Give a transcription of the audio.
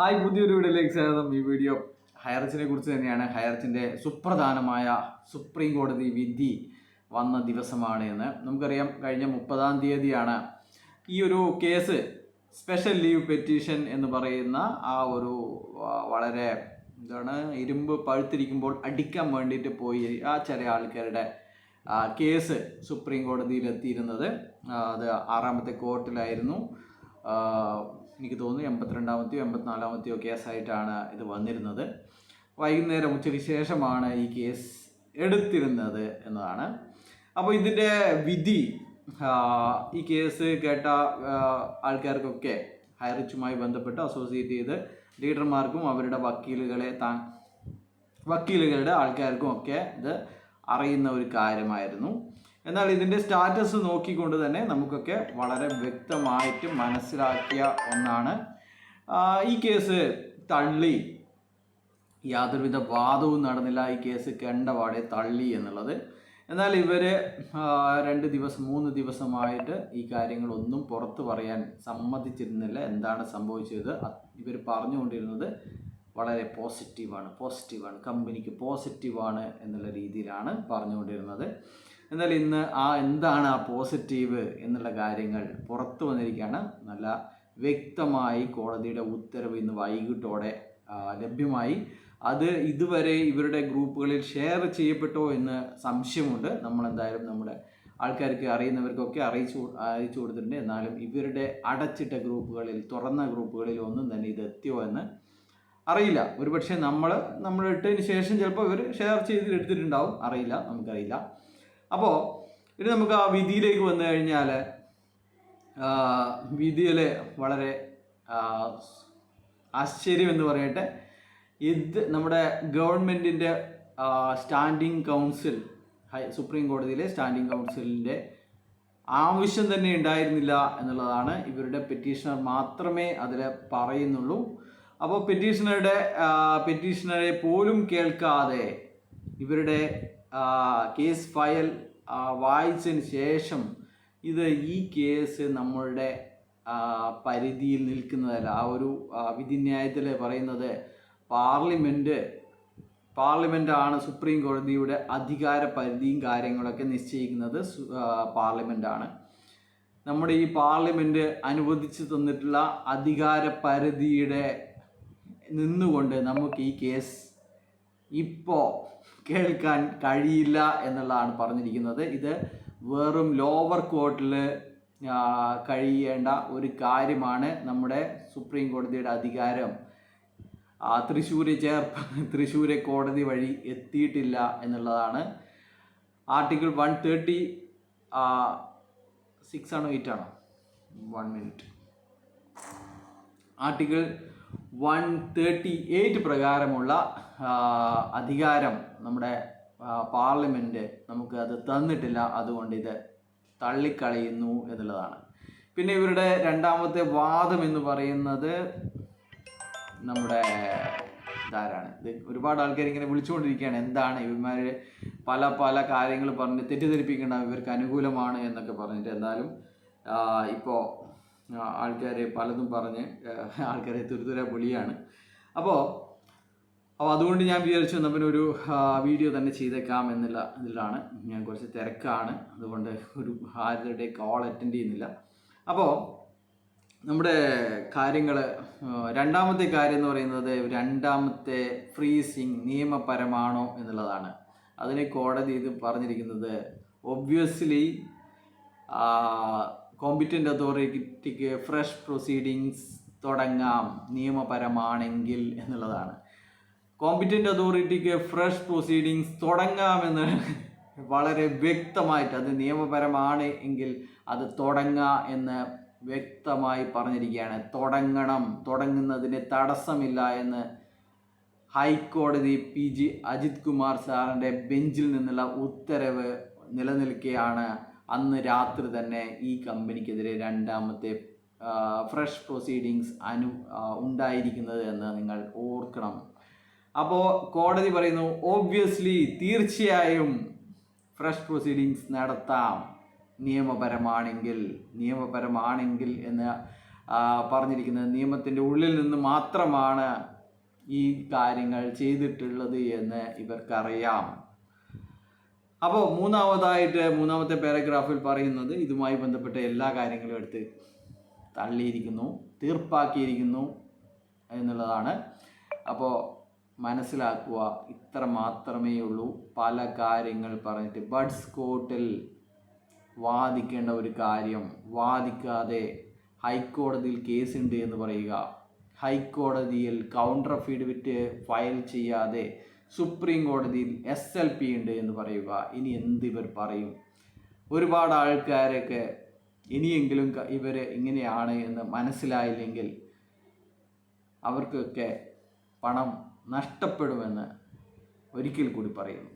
Hi പുതിയൊരു വീഡിയോയിലേക്ക് സ്വാഗതം. ഈ വീഡിയോ ഹയർച്ചിനെ കുറിച്ച് തന്നെയാണ്. ഹയർച്ചിന്റെ സുപ്രധാനമായ സുപ്രീം കോടതി വിധി വന്ന ദിവസമാണ് എന്ന് നമുക്കറിയാം. കഴിഞ്ഞ മുപ്പതാം തീയതിയാണ് ഈ ഒരു കേസ് സ്പെഷ്യൽ ലീവ് പെറ്റീഷൻ എന്ന് പറയുന്ന ആ ഒരു വളരെ എന്താണ് ഇരുമ്പ് പഴുത്തിരിക്കുമ്പോൾ അടിക്കാൻ വേണ്ടിയിട്ട് പോയി ആ ചില ആൾക്കാരുടെ കേസ് സുപ്രീം ആ, അത് ആറാമത്തെ കോർട്ടിലായിരുന്നു. എനിക്ക് തോന്നുന്നു എൺപത്തിരണ്ടാമത്തെയോ എൺപത്തിനാലാമത്തെയോ കേസായിട്ടാണ് ഇത് വന്നിരുന്നത്. വൈകുന്നേരം ഉച്ചയ്ക്ക് ശേഷമാണ് ഈ കേസ് എടുത്തിരുന്നത് എന്നതാണ്. അപ്പോൾ ഇതിന്റെ വിധി ഈ കേസ് കേട്ട ആൾക്കാർക്കൊക്കെ ഹൈറിച്ചുമായി ബന്ധപ്പെട്ട് അസോസിയേറ്റ് ചെയ്ത് ലീഡർമാർക്കും അവരുടെ വക്കീലുകളെ താ വക്കീലുകളുടെ ആൾക്കാർക്കും ഒക്കെ ഇത് അറിയുന്ന ഒരു കാര്യമായിരുന്നു. എന്നാൽ ഇതിന്റെ സ്റ്റാറ്റസ് നോക്കിക്കൊണ്ട് തന്നെ നമുക്കൊക്കെ വളരെ വ്യക്തമായിട്ട് മനസ്സിലാക്കിയ ഒന്നാണ്. ഈ കേസ് തള്ളി. യാതൊരുവിധ വാദവും നടന്നില്ല. ഈ കേസ് കണ്ടവാടെ തള്ളി എന്നുള്ളത്. എന്നാൽ ഇവർ രണ്ട് ദിവസം മൂന്ന് ദിവസമായിട്ട് ഈ കാര്യങ്ങളൊന്നും പുറത്ത് പറയാൻ സമ്മതിച്ചിരുന്നില്ല. എന്താണ് സംഭവിച്ചത്? ഇവർ പറഞ്ഞുകൊണ്ടിരുന്നത് വളരെ പോസിറ്റീവാണ്. പോസിറ്റീവാണ്. കമ്പനിക്ക് പോസിറ്റീവാണ് എന്നുള്ള രീതിയിലാണ് പറഞ്ഞുകൊണ്ടിരുന്നത്. എന്നാൽ ഇന്ന് ആ എന്താണ് ആ പോസിറ്റീവ് എന്നുള്ള കാര്യങ്ങൾ പുറത്തു വന്നിരിക്കുകയാണ്. നല്ല വ്യക്തമായി കോടതിയുടെ ഉത്തരവ് ഇന്ന് വൈകിട്ടോടെ ലഭ്യമായി. അത് ഇതുവരെ ഇവരുടെ ഗ്രൂപ്പുകളിൽ ഷെയർ ചെയ്യപ്പെട്ടോ എന്ന് സംശയമുണ്ട്. നമ്മൾ എന്തായാലും നമ്മുടെ ആൾക്കാർക്ക് അറിയുന്നവർക്കൊക്കെ അറിയിച്ചു അറിയിച്ചു കൊടുത്തിട്ടുണ്ട്. എന്നാലും ഇവരുടെ അടച്ചിട്ട ഗ്രൂപ്പുകളിൽ തുറന്ന ഗ്രൂപ്പുകളിൽ ഒന്നും തന്നെ ഇത് എത്തിയോ എന്ന് അറിയില്ല. ഒരുപക്ഷെ നമ്മൾ നമ്മൾ ഇട്ടതിന് ശേഷം ചിലപ്പോൾ ഇവർ ഷെയർ ചെയ്ത് എടുത്തിട്ടുണ്ടാവും. അറിയില്ല നമുക്കറിയില്ല. അപ്പോൾ ഇനി നമുക്ക് ആ വിധിയിലേക്ക് വന്നു കഴിഞ്ഞാൽ വിധിയിൽ വളരെ ആശ്ചര്യം എന്ന് പറയട്ടെ. ഇത് നമ്മുടെ ഗവൺമെന്റിന്റെ സ്റ്റാൻഡിംഗ് കൗൺസിൽ ഹൈ സുപ്രീം കോടതിയിലെ സ്റ്റാൻഡിംഗ് കൗൺസിലിന്റെ ആവശ്യം തന്നെ ഉണ്ടായിരുന്നില്ല എന്നുള്ളതാണ് ഇവരുടെ പെറ്റീഷണർ മാത്രമേ അതിൽ പറയുന്നുള്ളൂ. അപ്പോൾ പെറ്റീഷണറുടെ പെറ്റീഷണറെ പോലും കേൾക്കാതെ ഇവരുടെ കേസ് ഫയൽ വായിച്ചതിന് ശേഷം ഇത് ഈ കേസ് നമ്മളുടെ പരിധിയിൽ നിൽക്കുന്നതല്ല. ആ ഒരു വിധിന്യായത്തിൽ പറയുന്നത് പാർലമെന്റ് പാർലമെന്റ് ആണ് സുപ്രീം കോടതിയുടെ അധികാര പരിധിയും കാര്യങ്ങളൊക്കെ നിശ്ചയിക്കുന്നത് പാർലമെന്റാണ് നമ്മുടെ ഈ പാർലമെന്റ് അനുവദിച്ചു തന്നിട്ടുള്ള അധികാര പരിധിയുടെ നിന്നുകൊണ്ട് നമുക്ക് ഈ കേസ് ഇപ്പോൾ കേൾക്കാൻ കഴിയില്ല എന്നുള്ളതാണ് പറഞ്ഞിരിക്കുന്നത്. ഇത് വെറും ലോവർ കോർട്ടിൽ കഴിയേണ്ട ഒരു കാര്യമാണ് നമ്മുടെ സുപ്രീം കോടതിയുടെ അധികാരം. തൃശ്ശൂര് ചേർ തൃശ്ശൂരെ കോടതി വഴി എത്തിയിട്ടില്ല എന്നുള്ളതാണ്. ആർട്ടിക്കിൾ വൺ തേർട്ടി സിക്സ് ആണോ എയ്റ്റ് ആണോ? One minute. Article one thirty eight പ്രകാരമുള്ള അധികാരം നമ്മുടെ പാർലമെന്റ് നമുക്ക് അത് തന്നിട്ടില്ല. അതുകൊണ്ട് ഇത് തള്ളിക്കളയുന്നു എന്നുള്ളതാണ്. പിന്നെ ഇവരുടെ രണ്ടാമത്തെ വാദം എന്ന് പറയുന്നത് നമ്മുടെ ഇതാരാണ്? ഇത് ഒരുപാട് ആൾക്കാർ ഇങ്ങനെ വിളിച്ചുകൊണ്ടിരിക്കുകയാണ്. എന്താണ് ഇവന്മാർ പല പല കാര്യങ്ങൾ പറഞ്ഞ് തെറ്റിദ്ധരിപ്പിക്കേണ്ട ഇവർക്ക് അനുകൂലമാണ് എന്നൊക്കെ പറഞ്ഞിട്ട് എന്തായാലും ഇപ്പോൾ ആൾക്കാർ പലതും പറഞ്ഞ് ആൾക്കാരെ തുരുതുര പൊളിയാണ്. അപ്പോൾ അപ്പോൾ അതുകൊണ്ട് ഞാൻ വിചാരിച്ചു എന്നാൽ ഒരു വീഡിയോ തന്നെ ചെയ്തേക്കാം എന്നുള്ള ഇതിലാണ്. ഞാൻ കുറച്ച് തിരക്കാണ്. അതുകൊണ്ട് ഒരു ആരുടെ കോൾ അറ്റൻഡ് ചെയ്യുന്നില്ല. അപ്പോൾ നമ്മുടെ കാര്യങ്ങൾ രണ്ടാമത്തെ കാര്യം എന്ന് പറയുന്നത് രണ്ടാമത്തെ ഫ്രീസിങ് നിയമപരമാണോ എന്നുള്ളതാണ്. അതിനെ കോടതി ഇത് പറഞ്ഞിരിക്കുന്നത് ഒബ്വിയസ്ലി കോമ്പിറ്റന്റ് അതോറിറ്റിക്ക് ഫ്രഷ് പ്രൊസീഡിങ്സ് തുടങ്ങാം നിയമപരമാണെങ്കിൽ എന്നുള്ളതാണ്. കോമ്പിറ്റന്റ് അതോറിറ്റിക്ക് ഫ്രഷ് പ്രൊസീഡിങ്സ് തുടങ്ങാമെന്ന് വളരെ വ്യക്തമായിട്ട് അത് നിയമപരമാണ് എങ്കിൽ അത് തുടങ്ങാ എന്ന് വ്യക്തമായി പറഞ്ഞിരിക്കുകയാണ്. തുടങ്ങണം. തുടങ്ങുന്നതിന് തടസ്സമില്ല എന്ന് ഹൈക്കോടതി പി ജി അജിത് കുമാർ സാറിന്റെ ബെഞ്ചിൽ നിന്നുള്ള ഉത്തരവ് നിലനിൽക്കെയാണ് അന്ന് രാത്രി തന്നെ ഈ കമ്പനിക്കെതിരെ രണ്ടാമത്തെ ഫ്രഷ് പ്രൊസീഡിങ്സ് അനു ഉണ്ടായിരിക്കുന്നത് എന്ന് നിങ്ങൾ ഓർക്കണം. അപ്പോൾ കോടതി പറയുന്നു ഓബ്വിയസ്ലി തീർച്ചയായും ഫ്രഷ് പ്രൊസീഡിങ്സ് നടത്താം. നിയമപരമാണെങ്കിൽ നിയമപരമാണെങ്കിൽ എന്ന് പറഞ്ഞിരിക്കുന്നത് നിയമത്തിന്റെ ഉള്ളിൽ നിന്ന് മാത്രമാണ് ഈ കാര്യങ്ങൾ ചെയ്തിട്ടുള്ളത് എന്ന് ഇവർക്കറിയാം. അപ്പോൾ മൂന്നാമതായിട്ട് മൂന്നാമത്തെ പാരഗ്രാഫിൽ പറയുന്നത് ഇതുമായി ബന്ധപ്പെട്ട എല്ലാ കാര്യങ്ങളും എടുത്ത് തള്ളിയിരിക്കുന്നു തീർപ്പാക്കിയിരിക്കുന്നു എന്നുള്ളതാണ്. അപ്പോൾ മനസ്സിലാക്കുക ഇത്ര മാത്രമേ ഉള്ളൂ. പല കാര്യങ്ങൾ പറഞ്ഞിട്ട് ബഡ്സ് കോർട്ടിൽ വാദിക്കേണ്ട ഒരു കാര്യം വാദിക്കാതെ ഹൈക്കോടതിയിൽ കേസുണ്ട് എന്ന് പറയുക ഹൈക്കോടതിയിൽ കൗണ്ടർ ഫീഡ് അഫിഡവിറ്റ് ഫയൽ ചെയ്യാതെ സുപ്രീം കോടതിയിൽ എസ് എൽ പി ഉണ്ട് എന്ന് പറയുക. ഇനി എന്ത് ഇവർ പറയും? ഒരുപാട് ആൾക്കാരൊക്കെ ഇനിയെങ്കിലും ഇവർ ഇങ്ങനെയാണ് എന്ന് മനസ്സിലായില്ലെങ്കിൽ അവർക്കൊക്കെ പണം നഷ്ടപ്പെടുമെന്ന് ഒരിക്കൽ കൂടി പറയുന്നു.